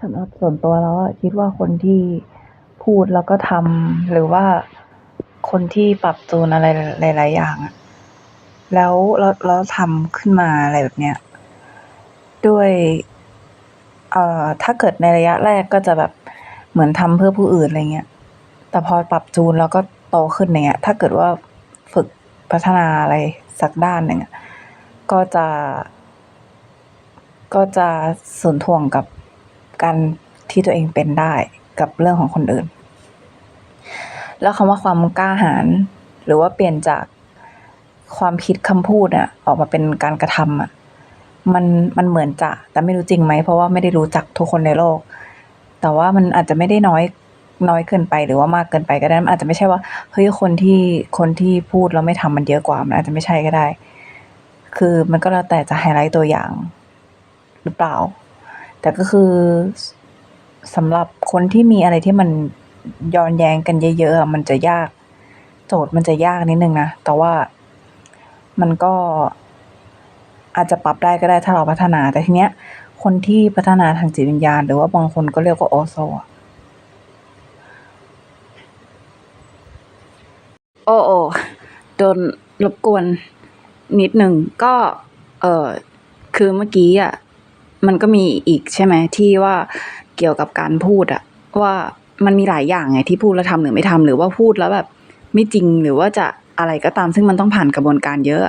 สำหรับส่วนตัวแล้วอะคิดว่าคนที่พูดแล้วก็ทำหรือว่าคนที่ปรับจูนอะไรหลาย ๆ อย่างอะแล้วแล้วแล้วทำขึ้นมาอะไรแบบเนี้ยด้วยเอ่อถ้าเกิดในระยะแรกก็จะแบบเหมือนทำเพื่อผู้อื่นอะไรเงี้ย แต่พอปรับจูนแล้วก็โตขึ้นอย่างเงี้ยถ้าเกิดว่าฝึกพัฒนาอะไรสักด้านหนึ่งก็จะ ก็จะสนทวงกับ การที่ตัวเองเป็นได้กับเรื่องของคนอื่น แล้วคำว่าความกล้าหาญหรือว่าเปลี่ยนจากความคิดคำพูดอะออกมาเป็นการกระทำอะมันมันเหมือนจะแต่ไม่รู้จริงไหมเพราะว่าไม่ได้รู้จักทุกคนในโลก แต่ว่ามันอาจจะไม่ได้น้อยน้อยเกินไปหรือว่ามากเกินไปก็ได้มันอาจจะไม่ใช่ว่าเฮ้ยคนที่คนที่พูดแล้วไม่ทำมันเยอะกว่ามันอาจจะไม่ใช่ก็ได้ คือมันก็แล้วแต่จะไฮไลท์ตัวอย่าง หรือเปล่า แต่ก็คือสำหรับคนที่มีอะไรที่มันย้อนแย้งกันเยอะๆมันจะยาก โจทย์มันจะยากนิดนึงนะ แต่ว่ามันก็อาจจะปรับได้ก็ได้ถ้าเราพัฒนา แต่ทีเนี้ย คนที่พัฒนาทางจิตวิญญาณ หรือว่าบางคนก็เรียกว่าโอโซะโอโอโดนรบกวนนิดหนึ่งก็ เออคือเมื่อกี้อะ มันก็มีอีกใช่ไหมที่ว่าเกี่ยวกับการพูดอะว่ามันมีหลายอย่างไงที่พูดแล้วทำหรือไม่ทำหรือว่าพูดแล้วแบบ ไม่จริงหรือว่าจะอะไรก็ตามซึ่งมันต้องผ่านกระบวนการเยอะ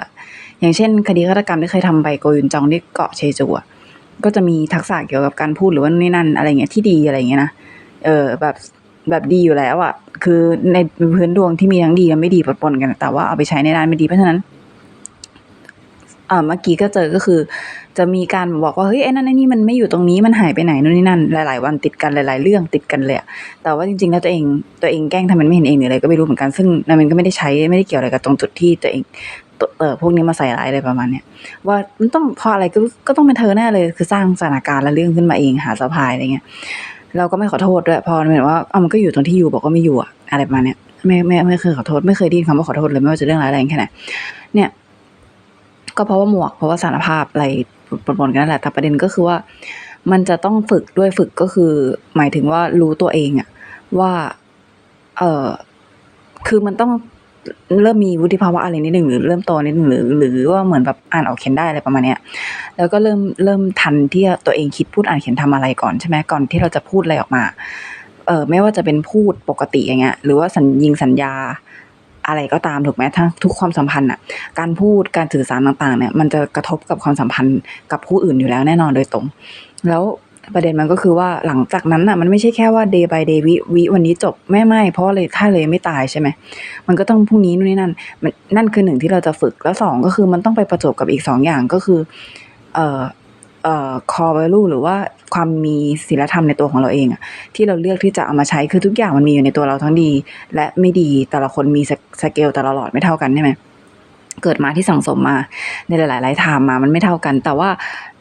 อย่างเช่น คดีฆาตกรรมที่เคยทำไปโกยุนจองที่เกาะเชจูอะก็จะมีทักษะเกี่ยวกับการพูดหรือว่านี่นั่นอะไรเงี้ยที่ดีอะไรเงี้ยนะเออแบบแบบดีอยู่แล้วอะคือในพื้นดวงที่มีทั้งดีและไม่ดีปนกัน แต่ว่าเอาไปใช้ในด้านไม่ดีเพราะฉะนั้นเออเมื่อกี้ก็เจอก็คือ จะมีการบอกว่าเฮ้ยไอ้นั่นไอ้นี่มันไม่อยู่ตรงนี้มันหายไปไหนนู่นนี่นั่นหลาย ๆ วันติดกันหลาย ๆ เรื่องติดกันเลยอะแต่ว่าจริง ๆ แล้วตัวเองตัวเองแกล้งทำมันไม่เห็นเองหรืออะไรก็ไม่รู้เหมือนกันซึ่งนามินก็ไม่ได้ใช้ไม่ได้เกี่ยวอะไรกับตรงจุดที่ตัวเองตัวเออพวกนี้มาใส่ร้ายอะไรประมาณเนี้ยว่ามันต้องพออะไรก็ก็ต้องเป็นเธอแน่เลย คือสร้างสถานการณ์และเรื่องขึ้นมาเองหาสะพายอะไรเงี้ยเราก็ไม่ขอโทษด้วยพอเห็นว่าเอามันก็อยู่ตรงที่อยู่บอกว่าไม่อยู่อะอะไรประมาณเนี้ยไม่ไม่ไม่เคยขอโทษไม่เคยได้ยินคำว่าขอโทษเลยไม่ว่าจะเรื่องร้ายแรงแค่ไหนเนี่ย ก็เพราะว่าหมวกเพราะว่าสารภาพอะไร ปนๆกันนั่นแหละแต่ประเด็นก็คือว่า มันจะต้องฝึกด้วยฝึกก็คือ หมายถึงว่ารู้ตัวเองอะว่าเออคือมันต้องเริ่มมีวุฒิภาวะอะไรนิดหนึ่งหรือเริ่มโตนิดหนึ่งหรือ หรือว่าเหมือนแบบอ่านออกเขียนได้อะไรประมาณเนี้ยแล้วก็เริ่มเริ่มทันที่ตัวเองคิดพูดอ่านเขียนทำอะไรก่อนใช่ไหมก่อนที่เราจะพูดอะไรออกมาเออไม่ว่าจะเป็นพูดปกติอย่างเงี้ยหรือว่าสัญญิงสัญญา อะไรก็ตามถูกไหมทั้งทุกความสัมพันธ์อะการพูดการสื่อสารต่างๆเนี่ยมันจะกระทบกับความสัมพันธ์กับผู้อื่นอยู่แล้วแน่นอนโดยตรง แล้วประเด็นมันก็คือว่าหลังจากนั้นน่ะมันไม่ใช่แค่ว่า day by day วิวิวันนี้จบไม่ไม่เพราะเลยถ้าเลยไม่ตายใช่ไหมมันก็ต้องพรุ่งนี้นู่นนี่นั่นมันนั่นคือหนึ่งที่เราจะฝึกแล้วสองก็คือมันต้องไปประจบกับอีกสองอย่างก็คือ เอ่อ เอ่อ core value หรือว่าความมีศีลธรรมในตัวของเราเองอะที่เราเลือกที่จะเอามาใช้คือทุกอย่างมันมีอยู่ในตัวเราทั้งดี และไม่ดีแต่ละคนมีสสเกลแต่ละหลอดไม่เท่ากันใช่ไหม เกิดมาที่สั่งสมมาในหลายๆไลฟ์ไทม์มามันไม่เท่ากัน แต่ว่า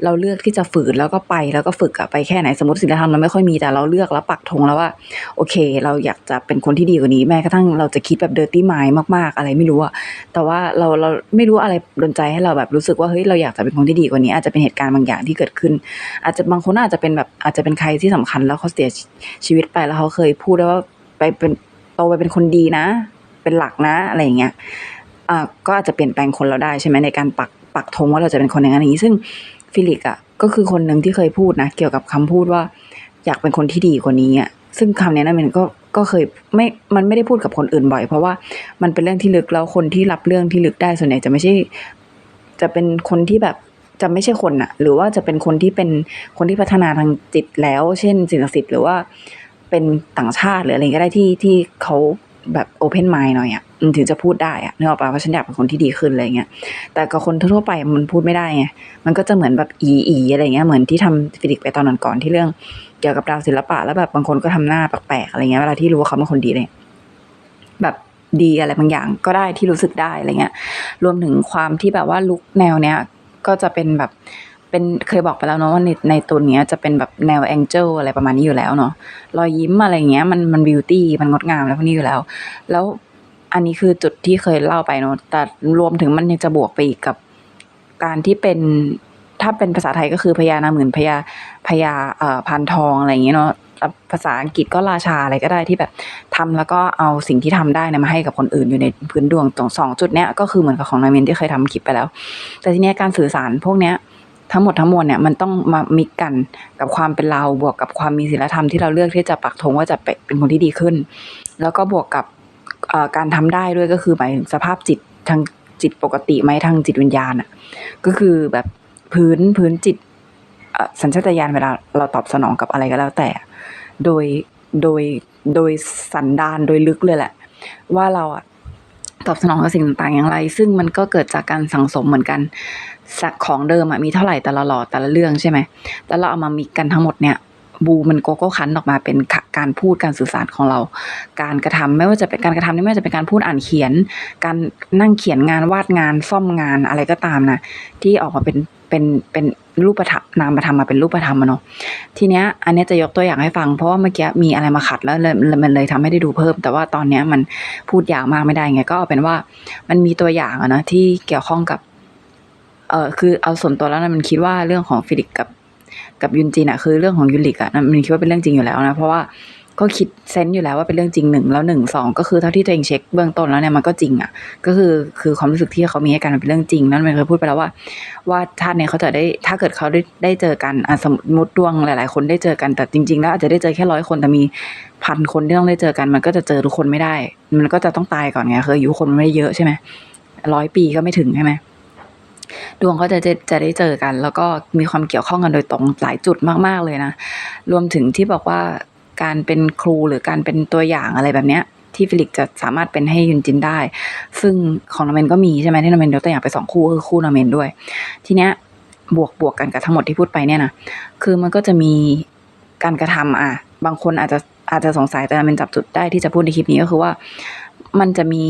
เราเลือกที่จะฝืนแล้วก็ไปแล้วก็ฝึกอะไปแค่ไหนสมมติศีลธรรมเราไม่ค่อยมีแต่เราเลือกแล้วปักธงแล้วว่าโอเค เราอยากจะเป็นคนที่ดีกว่านี้แม้กระทั่งเราจะคิดแบบเดอร์ตี้ไมายมากๆ อะไรไม่รู้อะแต่ว่าเราเราไม่รู้อะไรดนใจให้เราแบบรู้สึกว่าเฮ้ยเราอยากจะเป็นคนที่ดีกว่านี้ อาจจะเป็นเหตุการณ์บางอย่างที่เกิดขึ้น อาจจะบางคนอาจจะเป็นแบบอาจจะเป็นใครที่สำคัญแล้วเขาเสียชีวิตไปแล้วเขาเคยพูดได้ว่าไปเป็นโตไปเป็นคนดีนะ เป็นหลักนะอะไรอย่างเงี้ย ก็อาจจะเปลี่ยนแปลงคนเราได้ใช่ไหมในการปักปักธงว่าเราจะเป็นคนอย่างนั้นอย่างนี้ ซึ่งฟิลิกอะก็คือคนหนึ่งที่เคยพูดนะ เกี่ยวกับคำพูดว่า อยากเป็นคนที่ดีกว่านี้อะซึ่งคำนี้นะมันก็ก็เคยไม่ มันไม่ได้พูดกับคนอื่นบ่อย เพราะว่ามันเป็นเรื่องที่ลึกแล้วคนที่รับเรื่องที่ลึกได้ส่วนใหญ่จะไม่ใช่ จะเป็นคนที่แบบจะไม่ใช่คนอะหรือว่าจะเป็นคนที่เป็นคนที่พัฒนาทางจิตแล้ว เช่นสิ่งศักดิ์สิทธิ์หรือว่าเป็นต่างชาติหรืออะไรก็ได้ที่ที่เขาแบบโอเพนไมล์หน่อยอะ ถึงจะพูดได้อะนึกออกปะว่าฉันอยากเป็นคนที่ดีขึ้นอะไรเงี้ยแต่กับคนทั่วไปมันพูดไม่ได้ไงมันก็จะเหมือนแบบอีอีอะไรเงี้ยเหมือนที่ทำฟิลิกไปตอนนั้นก่อนที่เรื่องเกี่ยวกับดาวศิลปะ แล้วแบบบางคนก็ทำหน้าแปลกๆอะไรเงี้ยเวลาที่รู้ว่าเขาเป็นคนดีเลยแบบดีอะไรบางอย่างก็ได้ที่รู้สึกได้อะไรเงี้ย รวมถึงความที่แบบว่าลุคแนวเนี้ยก็จะเป็นแบบเป็นเคยบอกไปแล้วเนาะว่าในในตัวเนี้ยจะเป็นแบบแนวแองเจิลอะไรประมาณนี้อยู่แล้วเนาะรอยยิ้มอะไรเงี้ยมันมันบิวตี้มันงดงามแล้วพวกนี้อยู่แล้ว แล้ว อันนี้คือจุดที่เคยเล่าไปเนาะแต่รวมถึงมันยังจะบวกไปอีกกับการที่เป็นถ้าเป็นภาษาไทยก็คือพญานาหมื่นพญาพญาเอ่อพานทองอะไรอย่างเงี้ยเนาะภาษาอังกฤษก็ราชาอะไรก็ได้ที่แบบทำแล้วก็เอาสิ่งที่ทำได้เนี่ยมาให้กับคนอื่นอยู่ในพื้นดวงตรงสองจุดเนี้ยก็คือเหมือนกับของนายมินที่เคยทำคลิปไปแล้ว แต่ทีเนี้ยการสื่อสารพวกเนี้ยทั้งหมดทั้งมวลเนี่ยมันต้องมามิกกันกับความเป็นเราบวกกับความมีศีลธรรมที่เราเลือกที่จะปักธงว่าจะเป็นคนที่ดีขึ้น แล้วก็บวกกับ การทำได้ด้วยก็คือหมายถึงสภาพจิตทางจิตปกติไหมทางจิตวิญญาณอะก็คือแบบพื้นพื้นจิตสัญชาตญาณเวลาเราตอบสนองกับอะไรก็แล้วแต่ โดยโดยโดยสันดานโดยลึกเลยแหละ ว่าเราอะตอบสนองกับสิ่งต่างๆอย่างไร ซึ่งมันก็เกิดจากการสังสมเหมือนกัน ของเดิมอะมีเท่าไหร่แต่ละหลอดแต่ละเรื่องใช่ไหมแล้วเราเอามามิกันทั้งหมดเนี่ย บูมันโกโก้คันออกมาเป็นการพูดการสื่อสารของเรา การกระทำไม่ว่าจะเป็นการกระทำนี่ไม่ว่าจะเป็นการพูดอ่านเขียน การนั่งเขียนงานวาดงานซ่อมงานอะไรก็ตามนะที่ออกมาเป็นเป็นเป็นรูปธรรมนามธรรมมาเป็นรูปธรรมอะเนาะทีเนี้ยอันนี้จะยกตัวอย่างให้ฟัง เพราะว่าเมื่อกี้มีอะไรมาขัดแล้วเลยมันเลยทำให้ได้ดูเพิ่ม แต่ว่าตอนเนี้ยมันพูดยาวมากไม่ได้ไงก็เอาเป็นว่ามันมีตัวอย่างอะนะที่เกี่ยวข้องกับเออคือเอาส่วนตัวแล้วนะมันคิดว่าเรื่องของฟิลิกกับ กับยุนจินอะคือเรื่องของยุลิกอะนะมันคิดว่าเป็นเรื่องจริงอยู่แล้วนะ เพราะว่าก็คิดเซนส์อยู่แล้วว่าเป็นเรื่องจริงหนึ่งแล้วหนึ่งสองก็คือเท่าที่ตัวเองเช็คเบื้องต้นแล้วเนี่ยมันก็จริงอะก็คือคือความรู้สึกที่เขามีให้กันมันเป็นเรื่องจริงนั่นมันเคยพูดไปแล้วว่า ว่าชาติเนี้ยเขาจะได้ถ้าเกิดเขาได้ได้เจอกันอสมมติดวงหลาย ๆ คนได้เจอกันแต่จริง ๆ แล้วอาจจะได้เจอแค่ร้อยคนแต่มีพันคนที่ต้องได้เจอกัน มันก็จะเจอทุกคนไม่ได้ มันก็จะต้องตายก่อนไงคืออายุคนไม่ได้เยอะใช่ไหมร้อยปีก็ไม่ถึงใช่ไหม ดวงเขาจะจะจะได้เจอกัน แล้วก็มีความเกี่ยวข้องกันโดยตรงหลายจุดมากๆเลยนะ รวมถึงที่บอกว่าการเป็นครูหรือการเป็นตัวอย่างอะไรแบบเนี้ยที่ฟิลิกจะสามารถเป็นให้ยุนจินได้ ซึ่งของนาเมนก็มีใช่ไหมที่นาเมนยกตัวอย่างไปสองคู่คือคู่นาเมนด้วย ทีเนี้ยบวกบวกกันกับทั้งหมดที่พูดไปเนี่ยนะคือมันก็จะมีการกระทำอะ บางคนอาจจะอาจจะสงสัยแต่นาเมนจับจุดได้ที่จะพูดในคลิปนี้ก็คือว่า มันจะมี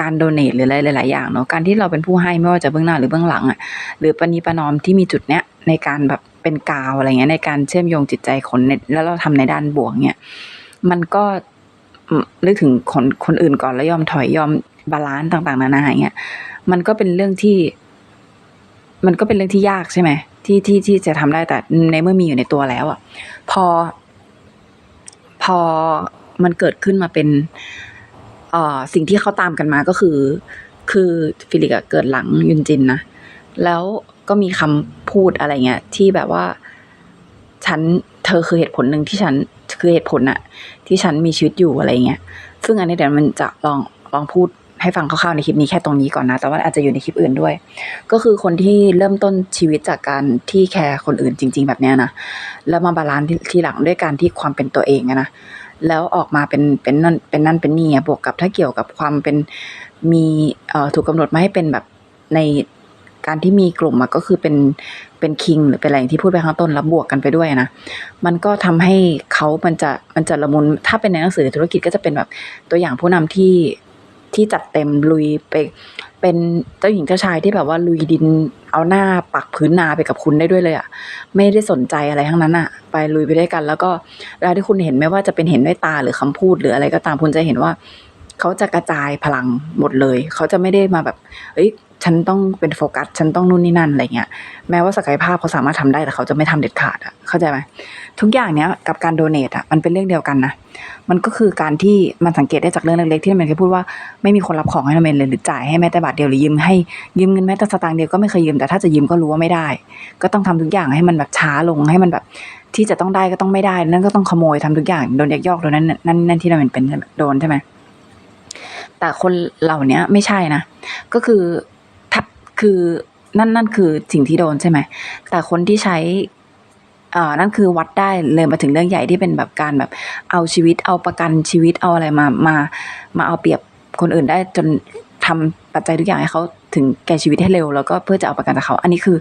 การโดเนทหรืออะไรหลาย ๆ อย่างเนาะการที่เราเป็นผู้ให้ไม่ว่าจะเบื้องหน้าหรือเบื้องหลังอะหรือปณีประนอมที่มีจุดเนี้ยในการแบบเป็นกาวอะไรเงี้ยในการเชื่อมโยงจิตใจคนแล้วเราทำในด้านบวกเนี่ยมันก็นึกถึงคนคนอื่นก่อนแล้วยอมถอยยอมบาลานซ์ต่าง ๆ นานาอย่างเงี้ยมันก็เป็นเรื่องที่ มันก็เป็นเรื่องที่ยากใช่ไหมที่ที่ที่จะทำได้แต่ในเมื่อมีอยู่ในตัวแล้วอะ พอ พอมันเกิดขึ้นมาเป็น เอ่อสิ่งที่เขาตามกันมาก็คือ คือฟิลิกเกิดหลังยุนจินนะ แล้วก็มีคำพูดอะไรเงี้ยที่แบบว่า ฉันเธอคือเหตุผลหนึ่งที่ฉันคือเหตุผลอะที่ฉันมีชีวิตอยู่อะไรเงี้ย ซึ่งอันนี้เดี๋ยวมันจะลองลองพูดให้ฟังคร่าวๆในคลิปนี้แค่ตรงนี้ก่อนนะ แต่ว่าอาจจะอยู่ในคลิปอื่นด้วย ก็คือคนที่เริ่มต้นชีวิตจากการที่แคร์คนอื่นจริง ๆ แบบเนี้ยนะ แล้วมาบาลานซ์ที่ทีหลังด้วยการที่ความเป็นตัวเองอะนะ แล้วออกมาเป็นเป็นนั่นเป็นนั่นเป็นนี่อะบวกกับถ้าเกี่ยวกับความเป็นมีเอ่อถูกกำหนดมาให้เป็นแบบในการที่มีกลุ่มก็คือเป็นเป็นคิงหรือเป็นอะไรอย่างที่พูดไปข้างต้นแล้วบวกกันไปด้วยนะ มันก็ทำให้เขามันจะมันจะละมุนถ้าเป็นในหนังสือธุรกิจก็จะเป็นแบบตัวอย่างผู้นำที่ที่จัดเต็มลุยไป เป็นเจ้าหญิงเจ้าชายที่แบบว่าลุยดินเอาหน้าปักพื้นนาไปกับคุณได้ด้วยเลยอะไม่ได้สนใจอะไรทั้งนั้นอะไปลุยไปด้วยกัน แล้วก็เวลาที่คุณเห็นไม่ว่าจะเป็นเห็นด้วยตาหรือคำพูดหรืออะไรก็ตามคุณจะเห็นว่า เขาจะกระจายพลังหมดเลย เขาจะไม่ได้มาแบบเอ้ย ฉันต้องเป็นโฟกัส ฉันต้องนู่นนี่นั่นอะไรเงี้ย แม้ว่าศักยภาพเขาสามารถทำได้แต่เขาจะไม่ทำเด็ดขาดอะเข้าใจไหมทุกอย่างเนี้ยกับการโดเนทอะมันเป็นเรื่องเดียวกันนะ มันก็คือการที่มันสังเกตได้จากเรื่องเล็กๆที่มันเคยพูดว่าไม่มีคนรับของให้ทำเองเลยหรือจ่ายให้แม้แต่บาทเดียวหรือยืมให้ยืมเงินแม้แต่สตางค์เดียวก็ไม่เคยยืมแต่ถ้าจะยืมก็รู้ว่าไม่ได้ ก็ต้องทำทุกอย่างให้มันแบบช้าลงให้มันแบบที่จะต้องได้ก็ต้องไม่ได้ นั่นก็ต้องขโมยทำทุกอย่างโดนยักยอกโดนนั่นนั่นนั่นที่เราเป็นเป็นโดนใช่ไหมแต่คนเหล่านี้ไม่ใช่นะ ก็คือ คือนั่นนั่นคือสิ่งที่โดนใช่ไหม แต่คนที่ใช้อ่านั่นคือวัดได้เลยมาถึงเรื่องใหญ่ที่เป็นแบบการแบบเอาชีวิตเอาประกันชีวิตเอาอะไรมามามาเอาเปรียบคนอื่นได้จนทำปัจจัยทุกอย่างให้เขาถึงแก่ชีวิตให้เร็ว แล้วก็เพื่อจะเอาประกันจากเขา อันนี้คือ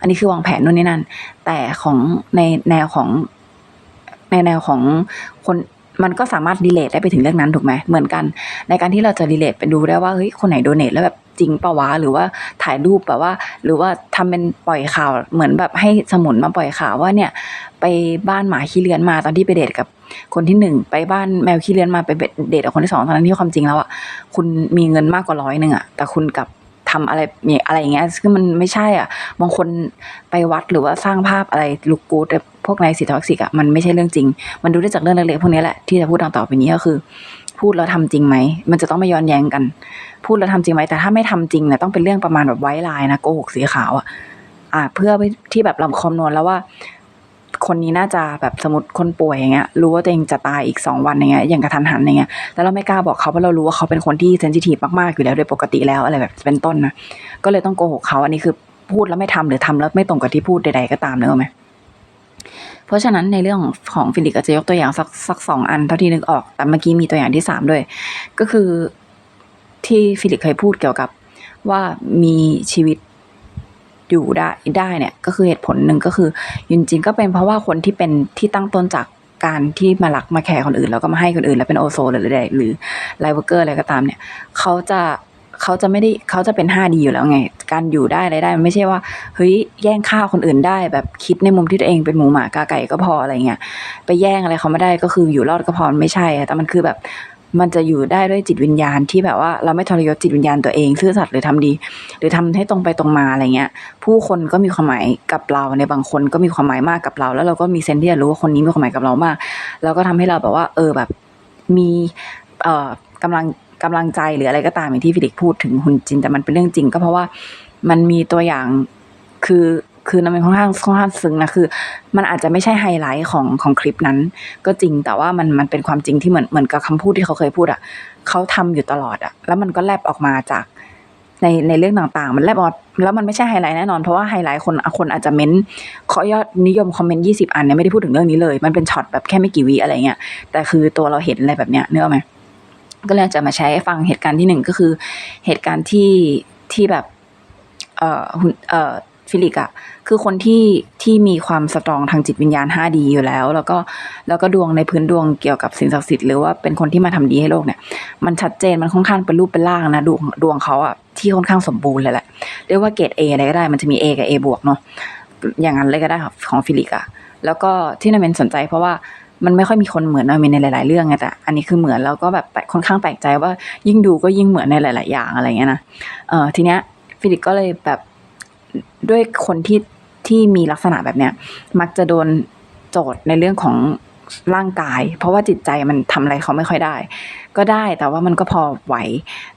อันนี้คือวางแผนนู่นนี่นั่น แต่ของในแนวของในแนวของคนมันก็สามารถรีเลทได้ไปถึงเรื่องนั้นถูกไหมเหมือนกัน ในการที่เราจะรีเลทไปดูได้ว่าเฮ้ยคนไหนโดเนทแล้วแบบ จริงปล่าวะหรือว่าถ่ายรูปแบบว่า หรือว่าทำเป็นปล่อยข่าวเหมือนแบบให้สมุนมาปล่อยข่าวว่าเนี่ย ไปบ้านหมาขี้เลือนมาตอนที่ไปเดทกับคนที่หนึ่งไปบ้านแมวขี้เลือนมาไปเดทกับคนที่สองตอนนั้นที่ความจริงแล้วอะคุณมีเงินมากกว่าร้อยหนึ่งอะแต่คุณกับททำอะไรเนี่ยอะไรอย่างเงี้ยคือมันไม่ใช่อะ บางคนไปวัดหรือว่าสร้างภาพอะไรลูกกูดพวกในสีท็อกซิกอะมันไม่ใช่เรื่องจริง มันดูได้จากเรื่องเล็กๆพวกนี้แหละที่จะพูดดังต่อไปนี้ก็คือ พูดแล้วทำจริงไหม มันจะต้องไม่ย้อนแย้งกัน พูดแล้วทำจริงไหมแต่ถ้าไม่ทำจริงเนี่ยต้องเป็นเรื่องประมาณแบบไว้ลายนะโกหกสีขาวอะอ่าเพื่อที่แบบเราคำนวณแล้วว่า คนนี้น่าจะแบบสมมติคนป่วยอย่างเงี้ย รู้ว่าตัวเองจะตายอีกสองวันอย่างเงี้ยอย่างกระทันหันอย่างเงี้ยแล้วเราไม่กล้าบอกเขาเพราะเรารู้ว่าเขาเป็นคนที่เซนซิทีฟมากๆอยู่แล้วโดยปกติแล้วอะไรแบบเป็นต้นนะก็เลยต้องโกหกเขาอันนี้คือพูดแล้วไม่ทำหรือทำแล้วไม่ตรงกับที่พูดใดๆก็ตามเนอะไหม ราะฉะนั้นในเรื่องของของฟิลิปก็จะยกตัวอย่างสักสักสองอันเท่าที่นึกออก แต่เมื่อกี้มีตัวอย่างที่สามด้วย ก็คือที่ฟิลิปเคยพูดเกี่ยวกับว่ามีชีวิตอยู่ได้ได้เนี่ยก็คือเหตุผลหนึ่งก็คือจริงๆก็เป็นเพราะว่าคนที่เป็นที่ตั้งต้นจากการที่มารักมาแคร์คนอื่น แล้วก็มาให้คนอื่น แล้วเป็นโอโซหรืออะไรหรือไลเวอร์เกอร์อะไรก็ตามเนี่ยเขาจะ เขาจะไม่ได้เขาจะเป็น 5D อยู่แล้วไง การอยู่ได้อะไรได้มันไม่ใช่ว่าเฮ้ยแย่งข้าวคนอื่นได้ แบบคิดในมุมที่ตัวเองเป็นหมูหมากาไก่ก็พออะไรเงี้ยไปแย่งอะไรเขาไม่ได้ก็คืออยู่รอดก็พอมันไม่ใช่แต่มันคือแบบมันจะอยู่ได้ด้วยจิตวิญญาณที่แบบว่าเราไม่ทรยศจิตวิญญาณตัวเองซื่อสัตย์หรือทำดี หรือทำให้ตรงไปตรงมาอะไรเงี้ย ผู้คนก็มีความหมายกับเราในบางคนก็มีความหมายมากกับเรา แล้วเราก็มีเซนส์ที่จะรู้ว่าคนนี้มีความหมายกับเรามาก แล้วก็ทำให้เราแบบว่า เออแบบมีเอ่อกำลัง กำลังใจหรืออะไรก็ตามอย่างที่ฟิลิกพูดถึงหุ่นจินแต่มันเป็นเรื่องจริง ก็เพราะว่ามันมีตัวอย่างคือคือมันเป็นค่อนข้างค่อนข้างซึ้งนะคือ มันอาจจะไม่ใช่ไฮไลท์ของของคลิปนั้น ก็จริงแต่ว่ามันมันเป็นความจริงที่เหมือนเหมือนกับคำพูดที่เขาเคยพูดอะเขาทำอยู่ตลอดอะ แล้วมันก็แลบออกมาจากในในเรื่องต่างๆ มันแลบออกแล้วมันไม่ใช่ไฮไลท์แน่นอนเพราะว่าไฮไลท์คนคนอาจจะเม้นขอยอดนิยมคอมเมนต์ยี่สิบอันเนี่ยไม่ได้พูดถึงเรื่องนี้เลย มันเป็นช็อตแบบแค่ไม่กี่วิอะไรเงี้ยแต่คือตัวเราเห็นอะไรแบบเนี้ยเนื้อไหม ก็เลยจะมาใช้ให้ฟังเหตุการณ์ที่หนึ่งก็คือเหตุการณ์ที่ที่แบบเอ่อหุ่นเอ่อฟิลิกอะคือคนที่ที่มีความสตรองทางจิตวิญญาณ 5D อยู่แล้ว แล้วก็แล้วก็ดวงในพื้นดวงเกี่ยวกับสิ่งศักดิ์สิทธิ์หรือว่าเป็นคนที่มาทำดีให้โลกเนี่ย มันชัดเจนมันค่อนข้างเป็นรูปเป็นร่างนะดวงดวงเขาอะที่ค่อนข้างสมบูรณ์เลยแหละเรียกว่าเกรด A อะไรก็ได้มันจะมี A กับ A บวกเนาะอย่างนั้นเลยก็ได้ของฟิลิกอะแล้วก็ที่นาเมนสนใจเพราะว่า มันไม่ค่อยมีคนเหมือนนาเมนในหลาย ๆ เรื่องไงแต่ อันนี้คือเหมือนแล้วก็แบบค่อนข้างแปลกใจว่ายิ่งดูก็ยิ่งเหมือนในหลาย ๆ อย่างอะไรเงี้ยนะเออทีเนี้ยฟิลิกก็เลยแบบด้วยคนที่ที่มีลักษณะแบบเนี้ยมักจะโดนโจทย์ในเรื่องของร่างกาย เพราะว่าจิตใจมันทำอะไรเขาไม่ค่อยได้ ก็ได้แต่ว่ามันก็พอไหว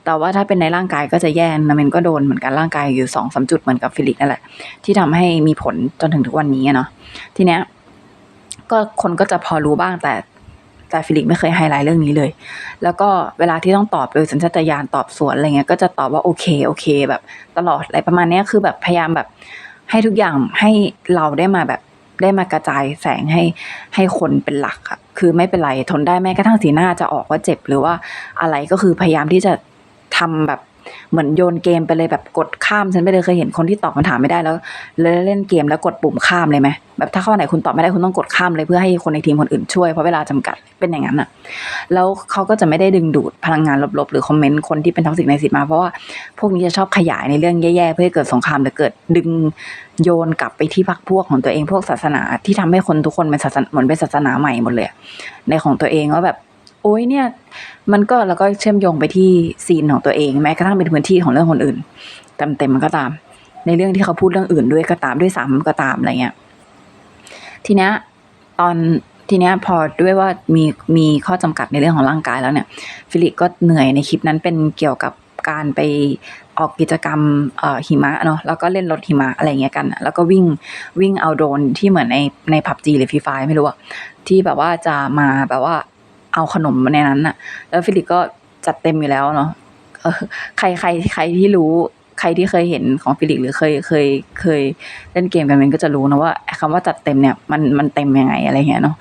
แต่ว่าถ้าเป็นในร่างกายก็จะแย่นะมันก็โดนเหมือนกันร่างกายอยู่สองสาจุดเหมือนกับฟิลิปนั่นแหละที่ทำให้มีผลจนถึงทุกวันนี้เนาะทีเนี้ย ก็คนก็จะพอรู้บ้างแต่แต่ฟิลิปไม่เคยไฮไลท์เรื่องนี้เลย แล้วก็เวลาที่ต้องตอบโดยสัญชาตญาณตอบสวนอะไรเงี้ยก็จะตอบว่าโอเคโอเคแบบตลอดอะไรประมาณนี้คือแบบพยายามแบบให้ทุกอย่างให้เราได้มาแบบได้มากระจายแสงให้ให้คนเป็นหลักอะคือไม่เป็นไรทนได้แม้กระทั่งสีหน้าจะออกว่าเจ็บหรือว่าอะไรก็คือพยายามที่จะทำแบบ เหมือนโยนเกมไปเลยแบบกดข้ามฉันไปเลยเคยเห็นคนที่ตอบคำถามไม่ได้แล้วแล้วเล่นเกมแล้วกดปุ่มข้ามเลยไหมแบบถ้าข้อไหนคุณตอบไม่ได้คุณต้องกดข้ามเลยเพื่อให้คนในทีมคนอื่นช่วยเพราะเวลาจำกัดเป็นอย่างนั้นอะแล้วเขาก็จะไม่ได้ดึงดูดพลังงานลบๆ หรือคอมเมนต์คนที่เป็นท็อกซิกในสิทธิ์มาเพราะว่าพวกนี้จะชอบขยายในเรื่องแย่ๆเพื่อให้เกิดสงครามหรือเกิดดึงโยนกลับไปที่พรรคพวกของตัวเองพวกศาสนาที่ทำให้คนทุกคนเป็นศาสนาเหมือนเป็นศาสนาใหม่หมดเลยในของตัวเองว่าแบบ โอ้ยเนี่ย มันก็แล้วก็เชื่อมโยงไปที่ซีนของตัวเองแม้กระทั่งเป็นพื้นที่ของเรื่องคนอื่นเต็มเต็มมันก็ตาม ในเรื่องที่เขาพูดเรื่องอื่นด้วยก็ตามด้วยซ้ำก็ตามอะไรเงี้ยทีเนี้ยตอนทีเนี้ยพอด้วยว่ามีมีข้อจำกัดในเรื่องของร่างกายแล้วเนี่ย ฟิลิปก็เหนื่อยในคลิปนั้นเป็นเกี่ยวกับการไปออกกิจกรรมเอ่อหิมะเนาะแล้วก็เล่นรถหิมะอะไรเงี้ยกัน แล้วก็วิ่งวิ่งเอาโดรนที่เหมือนในในผับจีหรือฟรีไฟไม่รู้อะที่แบบว่าจะมาแบบว่า เอาขนมมาในนั้นอะแล้วฟิลิปก็จัดเต็มอยู่แล้วเนาะใครใครใครที่รู้ใครที่เคยเห็นของฟิลิปหรือเคยเคยเคยเล่นเกมกันมันก็จะรู้นะว่าคำว่าจัดเต็มเนี่ยมันมันเต็มยังไงอะไรเงี้ยเนาะ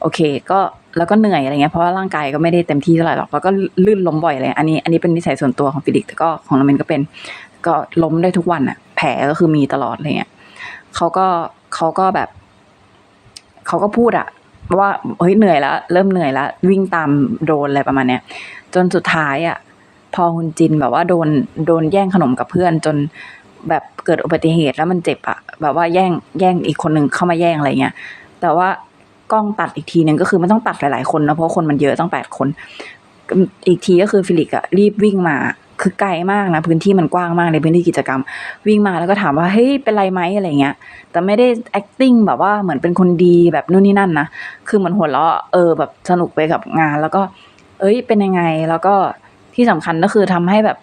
โอเค ก็แล้วก็เหนื่อยอะไรเงี้ยเพราะว่าร่างกายก็ไม่ได้เต็มที่เท่าไหร่หรอกแล้วก็ลื่นล้มบ่อยเลยอันนี้อันนี้เป็นนิสัยส่วนตัวของฟิลิกแต่ก็ของน้องเมนก็เป็นก็ล้มได้ทุกวันอะแผลก็คือมีตลอดอะไรเงี้ยเขาก็เขาก็แบบ เขาก็พูดอะ ว่าเฮ้ยเหนื่อยแล้วเริ่มเหนื่อยแล้ววิ่งตามโดนอะไรประมาณเนี้ยจนสุดท้ายอะ พอคุณจินแบบว่าโดนโดนแย่งขนมกับเพื่อน จนแบบเกิดอุบัติเหตุแล้วมันเจ็บอะแบบว่าแย่งแย่งอีกคนหนึ่งเข้ามาแย่งอะไรเงี้ยแต่ว่ากล้องตัดอีกทีหนึ่งก็คือมันต้องตัดหลายๆคนนะเพราะคนมันเยอะต้องแปดคน อีกทีก็คือฟิลิกอะรีบวิ่งมา คือไกลมากนะพื้นที่มันกว้างมากในพื้นที่กิจกรรม วิ่งมาแล้วก็ถามว่าเฮ้ยเป็นไรไหมอะไรเงี้ย แต่ไม่ได้ acting แบบว่าเหมือนเป็นคนดีแบบนู่นนี่นั่นนะคือเหมือนหัวเราะเออแบบสนุกไปกับงาน แล้วก็ เอ้ยเป็นยังไงแล้วก็ที่สำคัญก็คือทำให้แบบ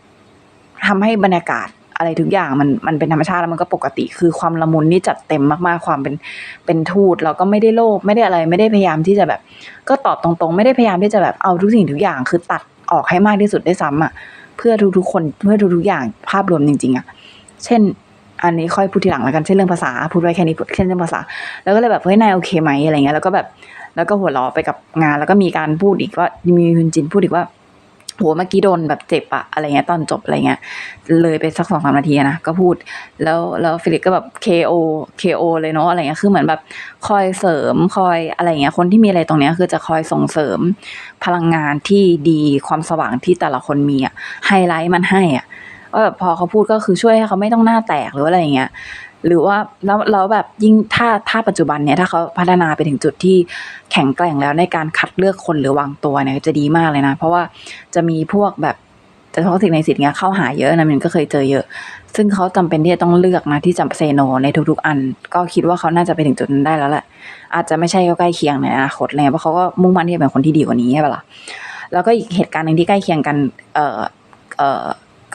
ทำให้บรรยากาศอะไรทุกอย่างมันมันเป็นธรรมชาติแล้วมันก็ปกติ คือความละมุนนี่จัดเต็มมากๆความเป็นเป็นทูตแล้วก็ไม่ได้โลภไม่ได้อะไรไม่ได้พยายามที่จะแบบ ก็ตอบตรงๆ ไม่ได้พยายามที่จะแบบเอาทุกสิ่งทุกอย่างคือตัดออกให้มากที่สุดได้ซ้ำอะ เพื่อทุกๆคนเพื่อทุกๆอย่างภาพรวมจริง ๆอะเช่น อันนี้ค่อยพูดทีหลังแล้วกันเช่นเรื่องภาษาพูดไว้แค่นี้เช่นเรื่องภาษา แล้วก็เลยแบบเฮ้ยนายโอเคไหมอะไรเงี้ยแล้วก็แบบแล้วก็หัวเราะไปกับงาน แล้วก็มีการพูดอีกว่ามีคุณจินพูดอีกว่า โหเมื่อกี้โดนแบบเจ็บอะอะไรเงี้ยตอนจบอะไรเงี้ยเลยไปสักสองสามนาทีนะก็พูด แล้วแล้วฟิลิปก็แบบ KO KO เลยเนาะอะไรเงี้ยคือเหมือนแบบคอยเสริมคอยอะไรเงี้ยคนที่มีอะไรตรงเนี้ยคือจะคอยส่งเสริมพลังงานที่ดีความสว่างที่แต่ละคนมีอะไฮไลท์มันให้อะว่าแบบพอเขาพูดก็คือช่วยให้เขาไม่ต้องหน้าแตกหรืออะไรเงี้ย หรือว่าแล้วแล้วแบบยิ่งถ้าถ้าปัจจุบันเนี่ยถ้าเขาพัฒนาไปถึงจุดที่แข็งแกร่งแล้วในการคัดเลือกคนหรือวางตัวเนี่ยจะดีมากเลยนะ เพราะว่าจะมีพวกแบบจะท็อกซิกในสิทธิ์เงี้ยเข้าหาเยอะนะมันก็เคยเจอเยอะ ซึ่งเขาจำเป็นที่จะต้องเลือกนะที่จะเซโนในทุกๆ อัน ก็คิดว่าเขาน่าจะไปถึงจุดนั้นได้แล้วแหละอาจจะไม่ใช่ใกล้เคียงในอนาคตเลยเพราะเขาก็มุ่งมั่นที่จะเป็นคนที่ดีกว่านี้ใช่ปะล่ะแล้วก็อีกเหตุการณ์หนึ่งที่ใกล้เคียงกันเอ่อเอ่อ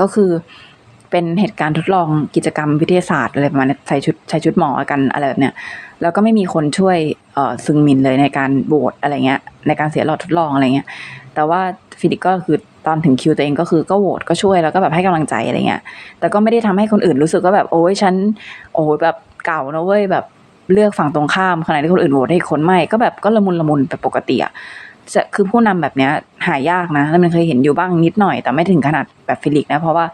ก็คือ เป็นเหตุการณ์ทดลองกิจกรรมวิทยาศาสตร์อะไรประมาณนี้ใส่ชุดใส่ชุดหมอกันอะไรแบบเนี้ยแล้วก็ไม่มีคนช่วยเอ่อซึงมินเลยในการโหวตอะไรเงี้ย ในการเสียหลอดทดลองอะไรเงี้ย แต่ว่าฟิลิปก็คือตอนถึงคิวตัวเองก็คือก็โหวตก็ช่วยแล้วก็แบบให้กำลังใจอะไรเงี้ย แต่ก็ไม่ได้ทำให้คนอื่นรู้สึกว่าแบบโอ้ยฉัน โอ้ยแบบเก่านะเว้ยแบบเลือกฝั่งตรงข้ามขณะที่คนอื่นโหวตให้คนไม่ก็แบบก็ละมุนละมุนแบบปกติอะ จะคือผู้นำแบบเนี้ยหายากนะแล้วมันเคยเห็นอยู่บ้างนิดหน่อย แต่ไม่ถึงขนาดแบบฟิลิกนะ เพราะว่า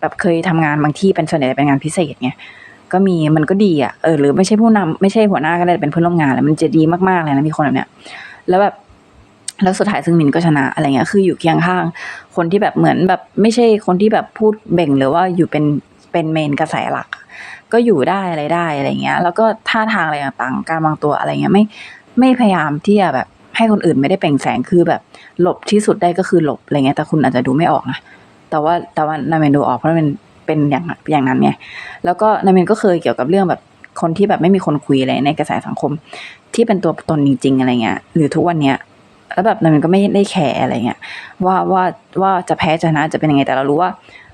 แบบเคยทำงานบางที่เป็นส่วนใหญ่เป็นงานพิเศษไงก็มีมันก็ดีอะเออหรือไม่ใช่ผู้นำไม่ใช่หัวหน้าก็ได้เป็นเพื่อนร่วมงานแล้วมันจะดีมากๆเลยนะมีคนแบบเนี้ยแล้วแบบแล้วสุดท้ายซึ่งมินก็ชนะอะไรเงี้ยคืออยู่เคียงข้าง คนที่แบบเหมือนแบบไม่ใช่คนที่แบบพูดเบ่งหรือว่าอยู่เป็นเป็นเมนกระแสหลัก ก็อยู่ได้อะไรได้อะไรเงี้ย แล้วก็ท่าทางอะไรต่างๆ การวางตัวอะไรเงี้ยไม่ไม่พยายามที่จะแบบ ให้คนอื่นไม่ได้เปล่งแสงคือแบบ หลบที่สุดได้ก็คือหลบอะไรเงี้ยแต่คุณอาจจะดูไม่ออกนะแต่ว่าแต่ว่านาเมนดูออกเพราะมันเป็นอย่างอย่างนั้นไงแล้วก็นาเมนก็เคยเกี่ยวกับเรื่องแบบคนที่แบบไม่มีคนคุยอะไรในกระแสสังคม ที่เป็นตัวตนจริง ๆ อะไรเงี้ยหรือทุกวันเนี้ยแล้วแบบมันก็ไม่ได้แคร์อะไรเงี้ยว่าว่าว่าจะแพ้จะชนะจะเป็นยังไงแต่เรารู้ว่า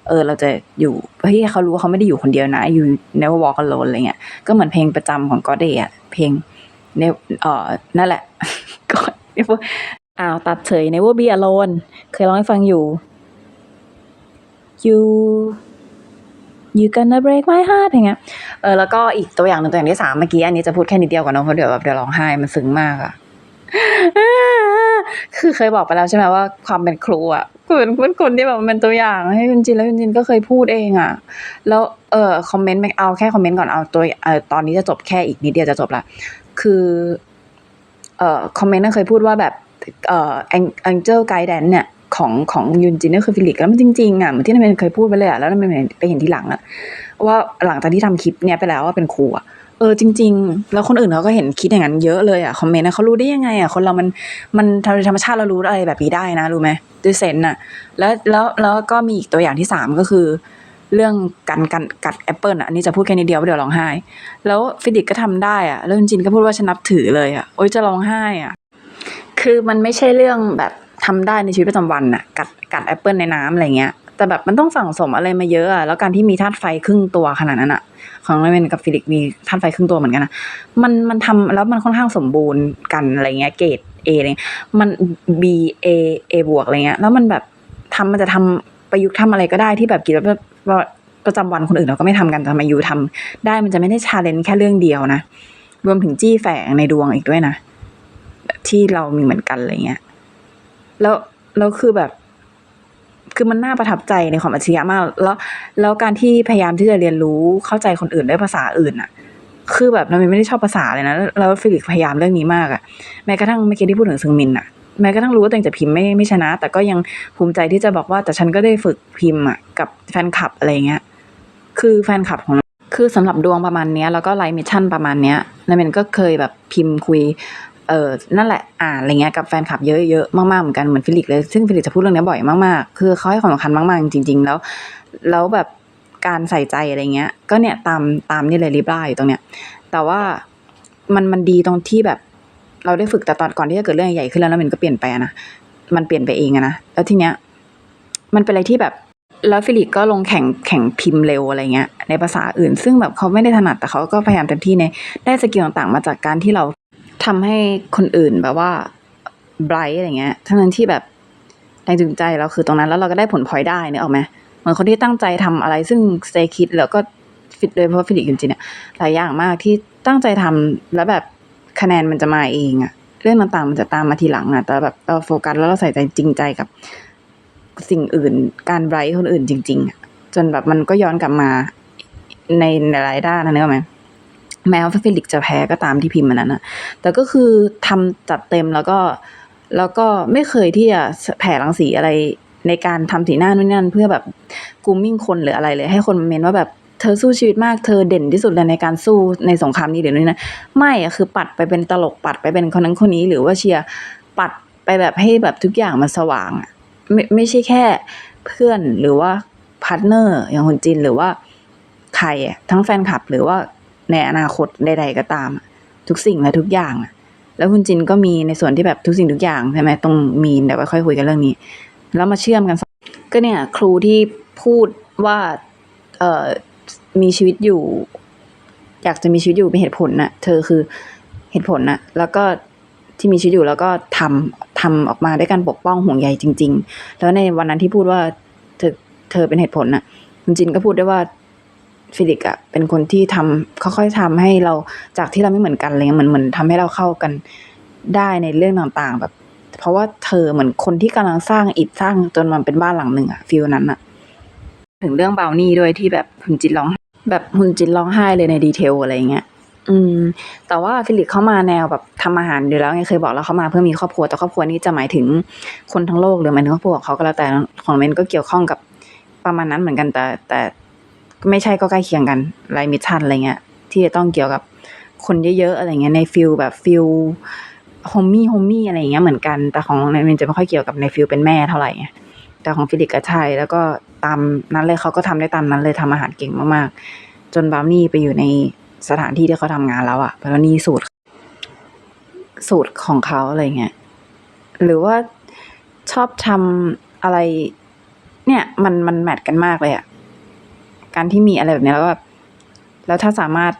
เออเราจะอยู่เฮ้ยเขารู้ว่าเขาไม่ได้อยู่คนเดียวนะ อยู่ never walk alone อะไรเงี้ยก็เหมือนเพลงประจำของ God Day อะเพลง เนเอ่อนั่นแหละ God never อ้าวตัดเฉย never be alone เคยร้องให้ฟังอยู่ you you gonna break my heart อย่างเงี้ย เออแล้วก็อีกตัวอย่างหนึ่งตัวอย่างที่สามเมื่อกี้ อันนี้จะพูดแค่นิดเดียวก่อนเนอะเพราะเดี๋ยวแบบเดี๋ยวร้องไห้มันซึ้งมากอะคือเคยบอกไปแล้วใช่ไหมว่าความเป็นครูอะคือเป็นคนที่แบบมันเป็นตัวอย่างให้คุณจินแล้วคุณจินก็เคยพูดเองอะแล้วเออคอมเมนต์ไม่เอาแค่คอมเมนต์ก่อนเอาตัวเออตอนนี้จะจบแค่อีกนิดเดียวจะจบละ คือเอ่อคอมเมนต์เคยพูดว่าแบบเอ่อแองเจิลไกด์แดนเนี่ยของของยุนจินนี่คือฟิลิกแล้วมันจริงๆอะเหมือนที่นันเป็นเคยพูดไปเลยอะแล้วนันเป็นไปเห็นทีหลังอะว่าหลังจากที่ทำคลิปเนี้ยไปแล้วว่าเป็นครูอะเออจริง ๆ แล้วคนอื่นเขาก็เห็นคิดอย่างนั้นเยอะเลยอะคอมเมนต์นะเขารู้ได้ยังไงอะคนเรามันมันธรรมชาติเรารู้อะไรแบบนี้ได้นะรู้ไหมด้วยเซนอะแล้วแล้วแล้วก็มีอีกตัวอย่างที่สามก็คือ เรื่องกันกันกัดแอปเปิลอะอันนี้จะพูดแค่นิดเดียวเดี๋ยวร้องไห้ แล้วฟิดิกก็ทำได้อะแล้วจริงๆก็พูดว่าฉันนับถือเลยอะโอ๊ยจะร้องไห้อะคือมันไม่ใช่เรื่องแบบทำได้ในชีวิตประจำวันน่ะกัดกัดแอปเปิลในน้ำอะไรเงี้ยแต่แบบมันต้องสั่งสมอะไรมาเยอะอะแล้วการที่มีธาตุไฟครึ่งตัวขนาดนั้นอะของเรเวนกับฟิลิกมีธาตุไฟครึ่งตัวเหมือนกันนะมันมันทำแล้วมันค่อนข้างสมบูรณ์กันอะไรเงี้ยเกรดเอเลยมัน B A A บวกอะไรเงี้ยแล้วมันแบบทำมันจะทำประยุกต์ทำอะไรก็ได้ที่แบบกิจวั ตรประจำวันคนอื่นเราก็ไม่ทำกันแต่ทำไมยูทำได้มันจะไม่ได้ชาเลนจ์แค่เรื่องเดียวนะ รวมถึงจี้แฝงในดวงอีกด้วยนะที่เรามีเหมือนกันอะไรเงี้ย แล้วแล้วคือแบบ คือมันน่าประทับใจในความอัจฉริยะมาก แล้วแล้วการที่พยายามที่จะเรียนรู้เข้าใจคนอื่นด้วยภาษาอื่นอะคือแบบเราไม่ได้ชอบภาษาเลยนะแล้วฟิลิปพยายามเรื่องนี้มากอะแม้กระทั่งเมื่อกี้ที่พูดถึงซึงมินอะ แม้กระทั่งรู้ว่าตัวเองจะพิมพ์ไม่ไม่ชนะ แต่ก็ยังภูมิใจที่จะบอกว่า แต่ฉันก็ได้ฝึกพิมพ์อะกับแฟนคลับอะไรเงี้ยคือแฟนคลับของคือสำหรับดวงประมาณเนี้ยแล้วก็ไลฟ์มิชชั่นประมาณเนี้ยนาเมนก็เคยแบบพิมพ์คุยเออนั่นแหละอ่านอะไรเงี้ยกับแฟนคลับเยอะๆมากๆเหมือนกันเหมือนฟิลิกเลยซึ่งฟิลิกจะพูดเรื่องนี้บ่อยมากๆ คือเขาให้ความสำคัญมากๆจริง ๆ แล้ว แล้วแบบการใส่ใจอะไรเงี้ย ก็เนี่ยตามตามนี่เลยลิบล่าอยู่ตรงเนี้ยแต่ว่ามันมันดีตรงที่แบบ เราได้ฝึกแต่ตอนก่อนที่จะเกิดเรื่องใหญ่ขึ้นแล้วแล้วมันก็เปลี่ยนไปนะมันเปลี่ยนไปเองอะนะแล้วทีเนี้ยมันเป็นอะไรที่แบบแล้วฟิลิปก็ลงแข่งแข่งพิมพ์เร็วอะไรเงี้ย ในภาษาอื่น ซึ่งแบบเขาไม่ได้ถนัดแต่เขาก็พยายามเต็มที่ในได้สกิลต่างๆ มาจากการที่เราทำให้คนอื่นแบบว่าไบรท์อะไรเงี้ยทั้งนั้นที่แบบแรงจูงใจเราคือตรงนั้นแล้วเราก็ได้ผลพลอยได้เนี่ยออกไหมเหมือนคนที่ตั้งใจทำอะไร ซึ่งเตคิดแล้วก็ฟิตโดยเฉพาะฟิลิปจริงๆเนี่ยหลายอย่างมากที่ตั้งใจทำแล้วแบบ คะแนนมันจะมาเองอะเรื่องต่างๆมันจะตามมาทีหลังอะแต่แบบเราโฟกัสแล้วเราใส่ใจจริงใจกับสิ่งอื่น การไบรท์คนอื่นจริง ๆ จนแบบมันก็ย้อนกลับมาในหลายด้านนะเนกอะไหมแม้ว่าฟิลิกจะแพ้ก็ตามที่พิมพ์มันนั้นอะแต่ก็คือทำจัดเต็มแล้วก็แล้วก็ไม่เคยที่จะแผ่รังสีอะไรในการทำสีหน้านู่นนั่นเพื่อแบบกูมมิ่งคนหรืออะไรเลย ให้คนมาเมนว่าแบบ เธอสู้ชีวิตมากเธอเด่นที่สุดเลยในการสู้ในสงครามนี้หรือนี่นะ ไม่อะคือปัดไปเป็นตลกปัดไปเป็นคนนั้นคนนี้ หรือว่าเชียร์ปัดไปแบบให้แบบทุกอย่างมันสว่างไม่ไม่ใช่แค่เพื่อนหรือว่าพาร์ทเนอร์อย่างคนจีนหรือว่าใครทั้งแฟนคลับหรือว่าในอนาคตใด ๆ ก็ตาม ทุกสิ่งและทุกอย่างแล้วคุณจินก็มีในส่วนที่แบบทุกสิ่งทุกอย่างใช่ไหมตรงมีนเดี๋ยวไว้ค่อยคุยกันเรื่องนี้ แล้วมาเชื่อมกันสองก็เนี่ย ครูที่พูดว่า เอ่อ มีชีวิตอยู่ อยากจะมีชีวิตอยู่เป็นเหตุผลน่ะ เธอคือเหตุผลน่ะ แล้วก็ที่มีชีวิตอยู่แล้วก็ทำทำออกมาด้วยการปกป้องห่วงใยจริง ๆ แล้วในวันนั้นที่พูดว่าเธอเธอเป็นเหตุผลน่ะคุณจินก็พูดได้ว่าฟิลิกอะเป็นคนที่ทำค่อยๆทำให้เราจากที่เราไม่เหมือนกันอะไรเงี้ยเหมือนเหมือนทำให้เราเข้ากันได้ในเรื่องต่างๆ แบบ เพราะว่าเธอเหมือนคนที่กำลังสร้างอิฐสร้างจนมันเป็นบ้านหลังหนึ่งอะฟิลนั้นอะถึงเรื่องเบรานี่ด้วยที่แบบคุณจินร้อง แบบคุณจินร้องไห้เลยในดีเทลอะไรเงี้ยอืม แต่ว่าฟิลิปเข้ามาแนวแบบทำอาหารอยู่แล้วไงเคยบอกแล้วเขามาเพื่อมีครอบครัวแต่ครอบครัวนี้จะหมายถึงคนทั้งโลกหรือหมายถึงครอบครัวของเขาก็แล้วแต่ของเมนก็เกี่ยวข้องกับประมาณนั้นเหมือนกัน แต่แต่ไม่ใช่ก็ใกล้เคียงกันไลมิชชั่นอะไรเงี้ย ที่จะต้องเกี่ยวกับคนเยอะๆอะไรเงี้ยในฟิลแบบฟิลโฮมมี่โฮมมี่อะไรเงี้ยเหมือนกันแต่ของเมนจะไม่ค่อยเกี่ยวกับในฟิลเป็นแม่เท่าไหร่แต่ของฟิลิปก็ใช่แล้วก็ ตามนั้นเลยเขาก็ทำได้ตามนั้นเลยทำอาหารเก่งมากๆ จนบราวนี่ไปอยู่ในสถานที่ที่เขาทำงานแล้วอะบราวนี่สูตร สูตรของเขาอะไรเงี้ยหรือว่าชอบทำอะไร เนี่ยมันมันแมทกันมากเลยอะการที่มีอะไรแบบนี้แล้วแบบแล้วถ้าสามารถ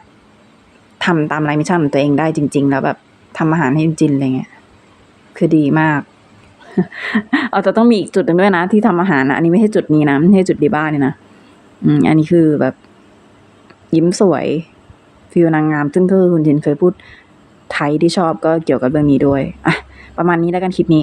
ทำตามไลฟ์มิชชั่นของตัวเองได้จริง ๆ แล้วแบบทำอาหารให้จินอะไรเงี้ยคือดีมาก เอาจะต้องมีอีกจุดหนึ่งด้วยนะ ที่ทำอาหารนะอันนี้ไม่ใช่จุดนี้นะไม่ใช่จุดดีบ้านี่นะอืม อันนี้คือแบบ ยิ้มสวยฟิลนางงามซึ่งคือคุณจินเคยพูดไทยที่ชอบก็เกี่ยวกับเรื่องนี้ด้วยอะประมาณนี้แล้วกันคลิปนี้